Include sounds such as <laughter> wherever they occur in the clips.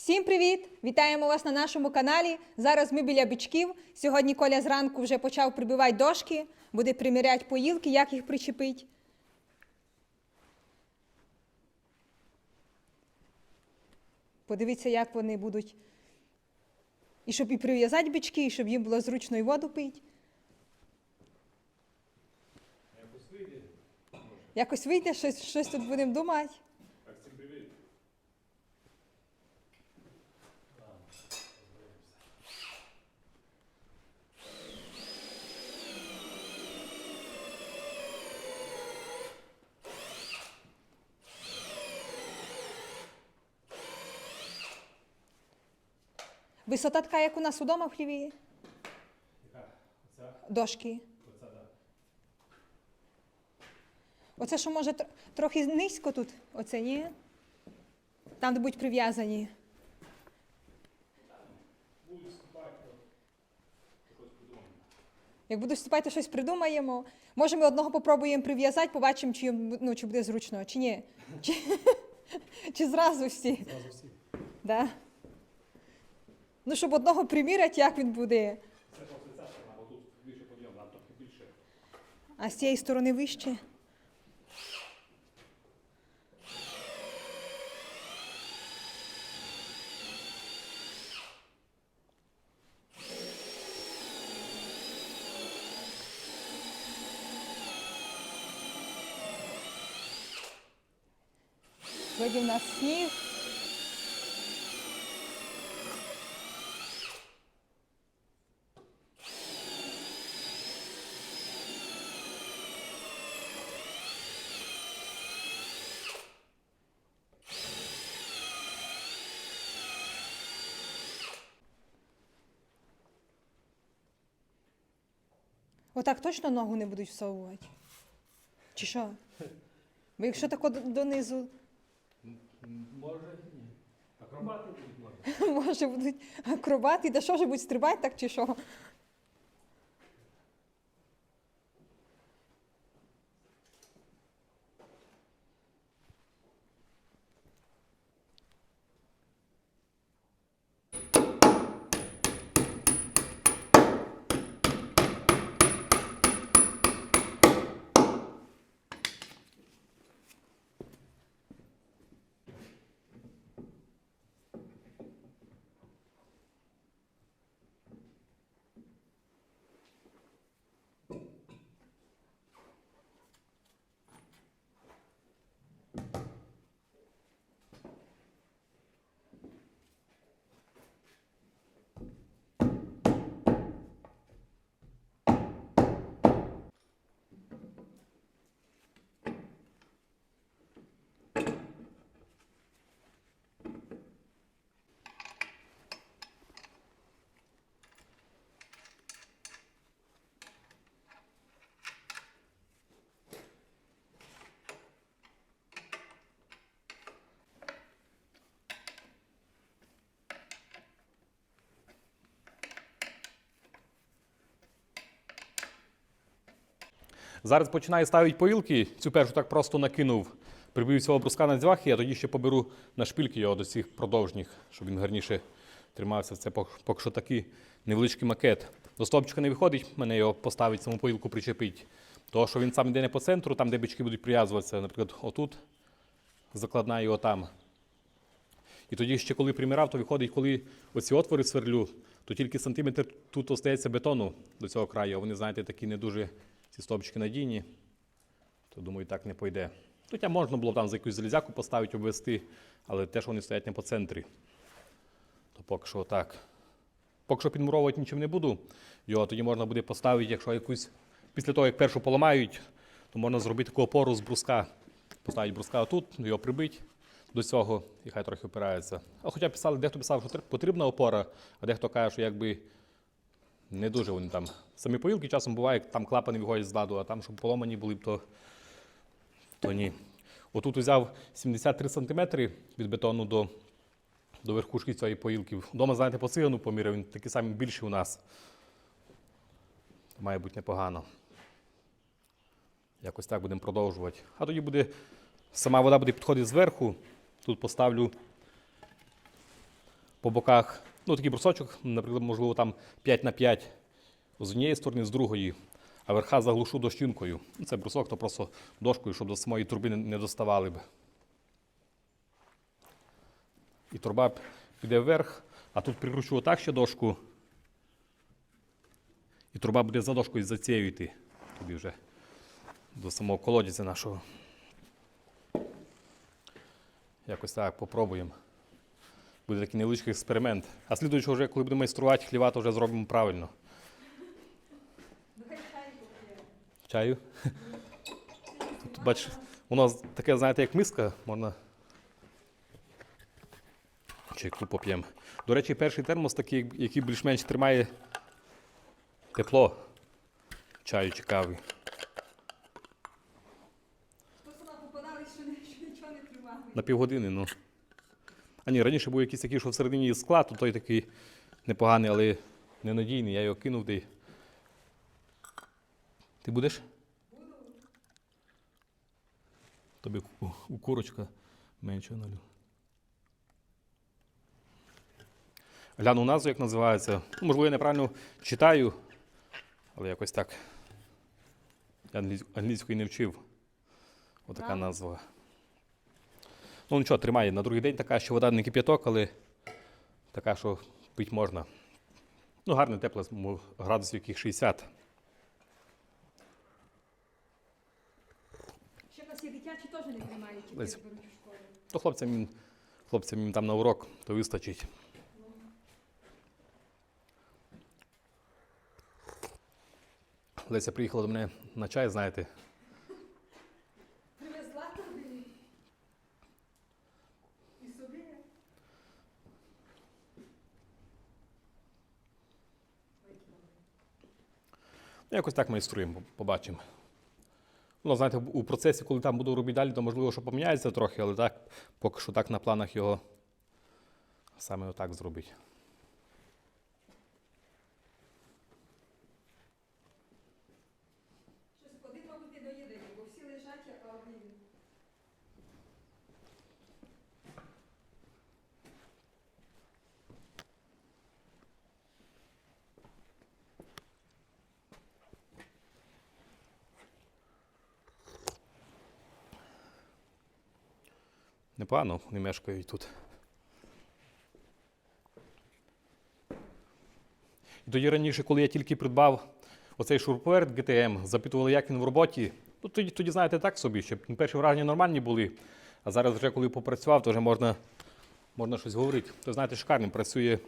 Всім привіт! Вітаємо вас на нашому каналі. Зараз ми біля бичків. Сьогодні Коля зранку вже почав прибивати дошки, буде приміряти поїлки, як їх причепити. Подивіться, як вони будуть. І щоб і прив'язати бички, і щоб їм було зручно і воду пити. Якось вийде. Якось вийде, щось, щось тут будемо думати. Так, всім привіт. Висота така, як у нас удома в хліві. Дошки. Оце що може трохи низько тут, оце ні? Там, де будуть прив'язані. Як будуть вступати, то щось придумаємо. Може, ми одного попробуємо прив'язати, побачимо, чи, ну, чи буде зручно, чи ні. Чи, <laughs> чи зразу всі. Зразу всі. Да? Ну, щоб одного приміряти, як він буде. Це просто ця сторона, тут більше подйом, трохи більше. А з цієї сторони вище. Сьогодні в нас сніг. Отак точно ногу не будуть всовувати? Чи що? Бо якщо тако д- донизу, Може, ні. Акробати будуть може. <laughs> може будуть акробати, да що ж будуть стрибати так чи що? Зараз починаю ставити поїлки. Цю першу так просто накинув. Прибив цього бруска на дзвахи, а тоді ще поберу на шпильки його до цих продовжніх, щоб він гарніше тримався. Це поки що такий невеличкий макет. До стовпчика не виходить, мене його поставить, саму поїлку причепить. Того, що він сам йде не по центру, там, де бички будуть прив'язуватися, наприклад, отут, закладна його там. І тоді ще коли примірав, то виходить, коли оці отвори сверлю, то тільки сантиметр тут остається бетону до цього краю. Вони, знаєте, такі не дуже ці стовпчики надійні. То думаю, так не пойде. Хоча можна було там за якусь залізяку поставити, обвести, але теж вони стоять не по центрі. То поки що так. Поки що підмуровувати нічим не буду. Його тоді можна буде поставити, якщо якусь. Після того, як першу поламають, то можна зробити таку опору з бруска. Поставити бруска отут, його прибити до цього, і хай трохи опирається. А хоча писали, дехто писав, що потрібна опора, а дехто каже, що якби не дуже вони там. Самі поїлки часом буває, там клапани виходять з ладу, а там, щоб поломані були б, то, то ні. Отут взяв 73 см від бетону до, до верхушки цієї поїлки. Вдома, знаєте, по цигану поміряв, він такий самий більший у нас. Має бути непогано. Якось так будемо продовжувати. А тоді буде сама вода буде підходити зверху. Тут поставлю по боках. Ну, такий брусочок, наприклад, можливо, там 5 на 5 з однієї сторони, з другої, а верха заглушу дощинкою. Це брусок, то просто дошкою, щоб до самої турбини не доставали б. І труба піде вверх, а тут прикручу отак ще дошку. І труба буде за дошкою за цією йти. Тобі вже до самого колодязя нашого. Якось так попробуємо. Буде такий невеличкий експеримент. А слідуючого вже, коли будемо майструвати хліва, то вже зробимо правильно. Чаю? Тут, бач, воно таке, знаєте, як миска, можна. Чайку поп'ємо. До речі, перший термос такий, який більш-менш тримає тепло. Чаю чи кави. Просто нам попадали, що нічого не тримали. На півгодини, ну. А ні, раніше був якийсь такий, що всередині є склад, то той такий непоганий, але ненадійний. Я його кинув де. Ти будеш? Тобі у, курочка менше налю. Гляну назву, як називається. Ну, можливо, я неправильно читаю, але якось так. Я англійської не вчив. Отака назва. Ну нічого, тримає. На другий день така, що вода не кип'яток, але така, що пити можна. Ну, гарне, тепле, мо- градусів яких 60. Ще нас є дитячі теж не тримають, які Лесь. беруть у школі. То хлопцям, їм- хлопцям їм там на урок, то вистачить. Леся приїхала до мене на чай, знаєте. Привезла тобі. І собі. Якось так майструємо, побачимо. Ну, знаєте, у процесі, коли там буду робити далі, то можливо, що поміняється трохи, але так, поки що так на планах його саме отак зробити. Щось один, мабуть, не доїде, бо всі лежать, а один. Непогано, вони мешкають тут. І тоді раніше, коли я тільки придбав оцей шурповерт GTM, запитували, як він в роботі. Ну, тоді, тоді знаєте, так собі, щоб перші враження нормальні були. А зараз вже коли попрацював, то вже можна, можна щось говорити. То знаєте, шикарний, працює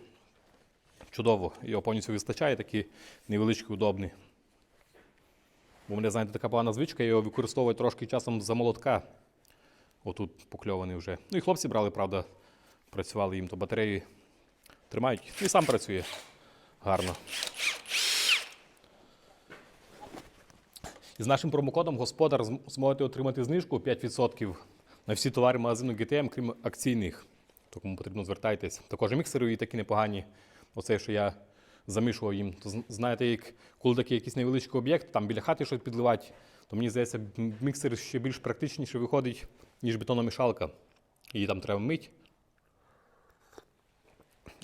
чудово. Його повністю вистачає, такий невеличкий, удобний. Бо у мене, знаєте, така погана звичка, я його використовую трошки часом за молотка. Отут покльований вже. Ну і хлопці брали, правда, працювали їм, то батареї тримають. І сам працює гарно. І з нашим промокодом господар зм- зможете отримати знижку 5% на всі товари магазину GTM, крім акційних. То кому потрібно звертайтесь. Також і міксери і такі непогані. Оце, що я замішував їм. То знаєте, як коли такий якийсь невеличкий об'єкт, там біля хати щось підливати, то мені здається, міксер ще більш практичніше виходить, ніж бетономішалка. Її там треба мити.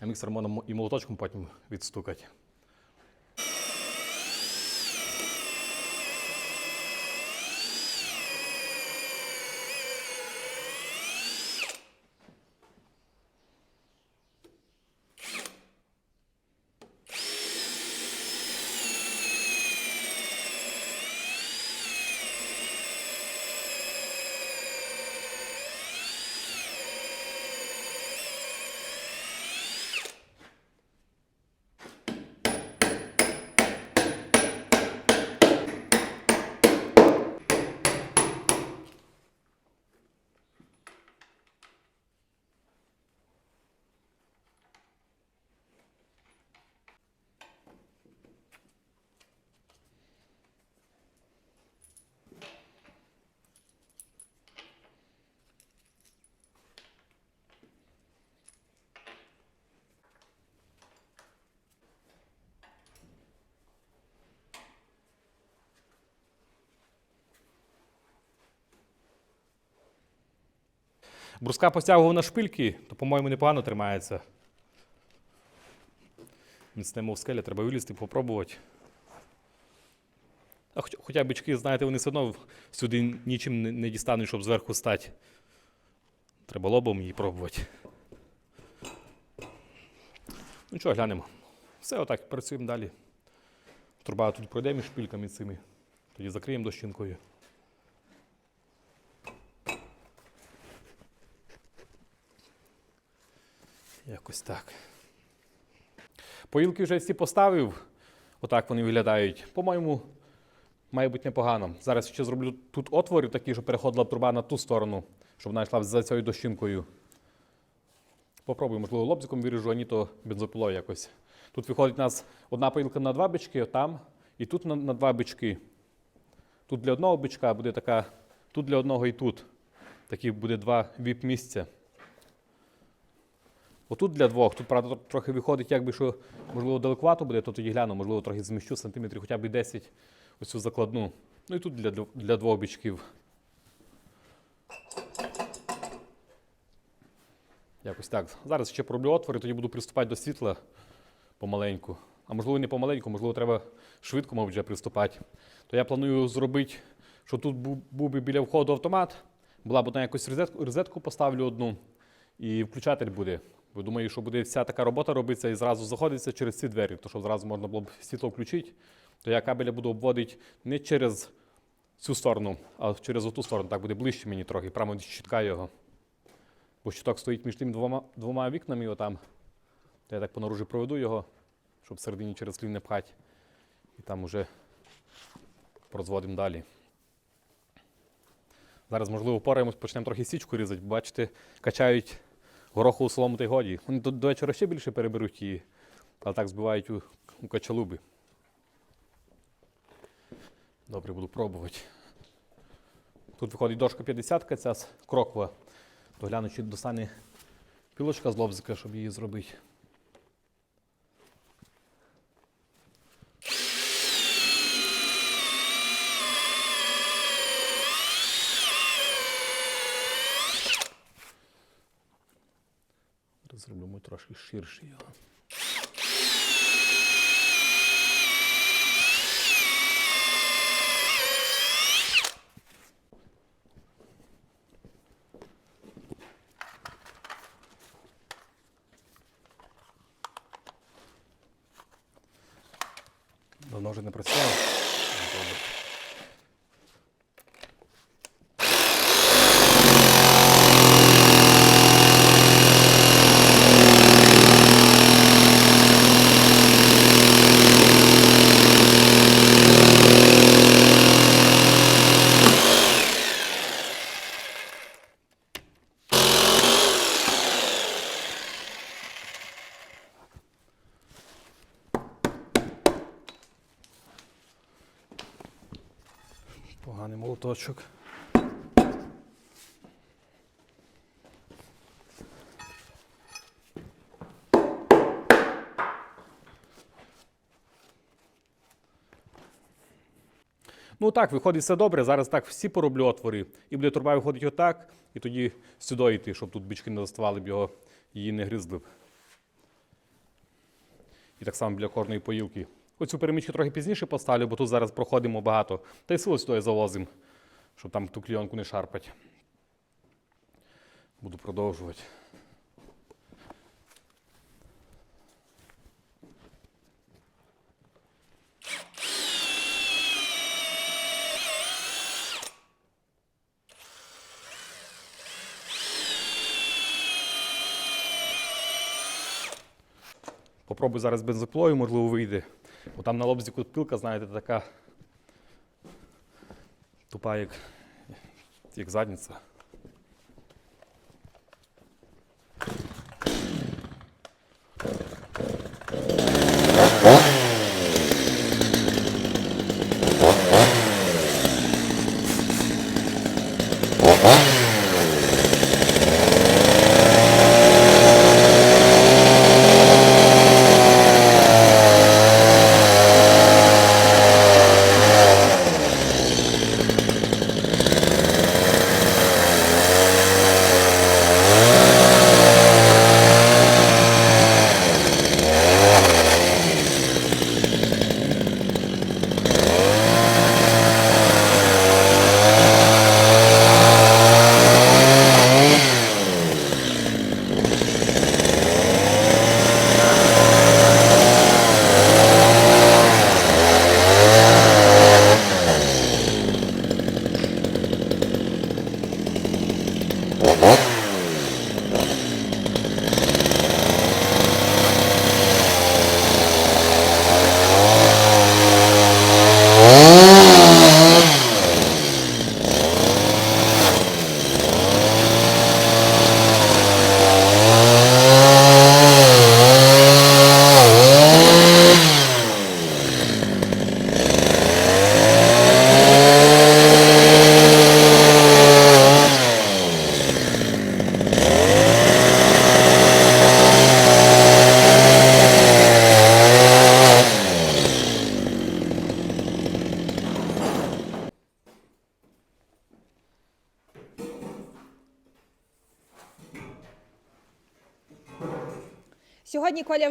А міксер можна і молоточком потім відстукати. Бруска постягував на шпильки, то, по-моєму, непогано тримається. Міцне мов скеля, треба вилізти, попробувати. А хоч, хоча бички, знаєте, вони все одно сюди нічим не, не дістануть, щоб зверху стати. Треба лобом її пробувати. Ну що, глянемо. Все, отак, працюємо далі. Труба тут пройде між шпильками цими. Тоді закриємо дощинкою. Якось так. Поїлки вже всі поставив. Отак вони виглядають. По-моєму, має бути непогано. Зараз ще зроблю тут отвори такі, щоб переходила труба на ту сторону, щоб вона йшла за цією дощинкою. Попробую, можливо, лобзиком виріжу, а ні, то бензопилою якось. Тут виходить у нас одна поїлка на два бички, там, і тут на, на два бички. Тут для одного бичка буде така, тут для одного і тут. Такі буде два віп-місця. Отут для двох, тут, правда, трохи виходить, якби що, можливо, далекувато буде, то тоді гляну, можливо, трохи зміщу сантиметрів хоча б 10 ось цю закладну. Ну і тут для, для двох бічків. Якось так. Зараз ще пороблю отвори, тоді буду приступати до світла помаленьку. А можливо, не помаленьку, можливо, треба швидко, мабуть, вже приступати. То я планую зробити, що тут був, би біля входу автомат, була б одна якусь розетку, розетку поставлю одну, і включатель буде. Бо думаю, що буде вся така робота робитися і зразу заходиться через ці двері, то що зразу можна було б світло включити, то я кабеля буду обводити не через цю сторону, а через оту сторону. Так буде ближче мені трохи, прямо від щитка його. Бо щиток стоїть між тими двома, двома вікнами отам. То я так по наружі проведу його, щоб всередині через клін не пхати. І там уже прозводимо далі. Зараз, можливо, пораємось, почнемо трохи січку різати. Бачите, качають горохову солому та й годі. Вони до, до вечора ще більше переберуть її, але так збивають у, у качалуби. Добре, буду пробувати. Тут виходить дошка 50 ця кроква. То гляну, чи достане пілочка з лобзика, щоб її зробити. Ми трошки ширше його. Давно вже не працював. Поганий молоточок. Ну так, виходить все добре. Зараз так всі пороблю отвори. І буде труба виходить отак, і тоді сюди йти, щоб тут бички не заставали б його, її не гризли б. І так само біля кожної поїлки. Оцю перемичку трохи пізніше поставлю, бо тут зараз проходимо багато. Та й силу сюди завозимо, щоб там ту кліонку не шарпать. Буду продовжувати. Попробую зараз бензоплою, можливо, вийде. Бо там на лобзі кутпилка, знаєте, така тупа, як, як задниця. Huh?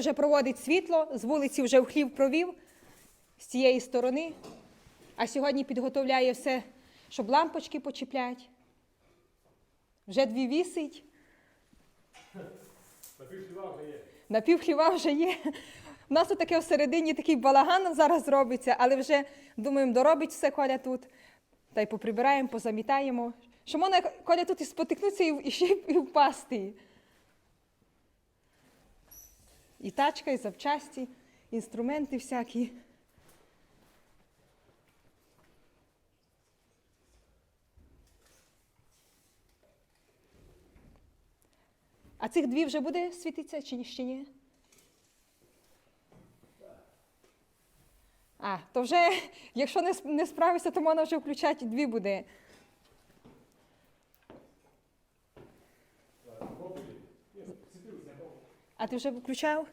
Вже проводить світло, з вулиці вже в хлів провів з цієї сторони. А сьогодні підготовляє все, щоб лампочки почіплять. Вже дві вісить. На півхліва вже є. У нас тут таке всередині такий балаган зараз робиться, але вже думаємо, доробить все Коля тут. Та й поприбираємо, позамітаємо. Що можна Коля тут і спотикнутися і, ще і впасти. І тачка, і запчасті, інструменти всякі. А цих дві вже буде світитися чи ще ні? А, то вже, якщо не справишся, то можна вже включати дві буде. А ти вже включав?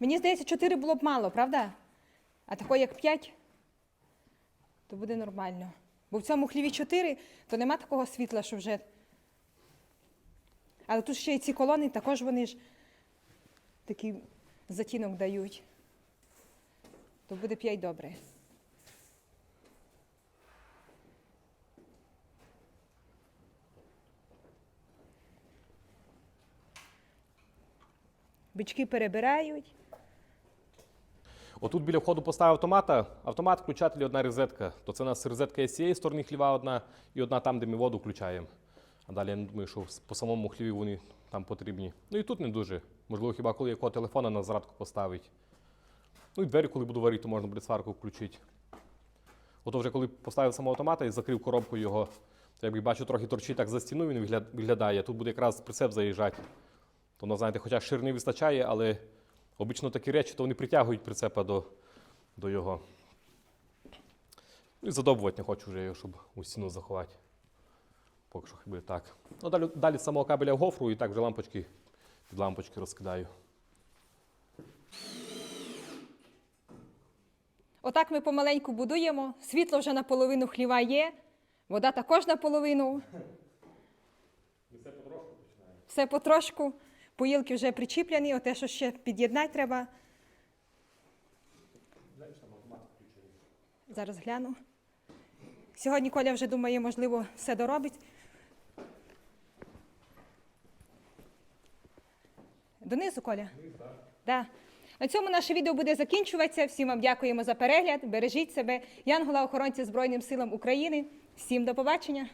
Мені здається, 4 було б мало, правда? А тако як 5, то буде нормально. Бо в цьому хліві 4, то нема такого світла, що вже. Але тут ще й ці колони, також вони ж такий затінок дають. То буде 5 добре. Бички перебирають. Отут біля входу поставив автомата, автомат, включатель одна розетка. То це у нас розетка є з цієї сторони хліва одна і одна там, де ми воду включаємо. А далі я не думаю, що по самому хліві вони там потрібні. Ну і тут не дуже. Можливо, хіба коли якого телефона на зарядку поставить. Ну і двері, коли буду варити, то можна буде сварку включити. Ото вже коли поставив самого автомата і закрив коробку його, то як бачу, трохи торчить так за стіну, він виглядає. Тут буде якраз прицеп заїжджати. То, ну, знаєте, хоча ширини вистачає, але обично такі речі, то вони притягують прицепа до, до його. Ну, І задобувати не хочу вже його, щоб у стіну заховати. Поки що хай так. Ну, далі, далі з самого кабеля в гофру і так вже лампочки під лампочки розкидаю. Отак ми помаленьку будуємо. Світло вже наполовину хліва є, вода також наполовину. Все потрошку. Поїлки вже причіплені, оте, що ще під'єднати треба. Зараз гляну. Сьогодні Коля вже думає, можливо, все доробить. Донизу, Коля? Да. На цьому наше відео буде закінчуватися. Всім вам дякуємо за перегляд. Бережіть себе. Янгола охоронця Збройним силам України. Всім до побачення.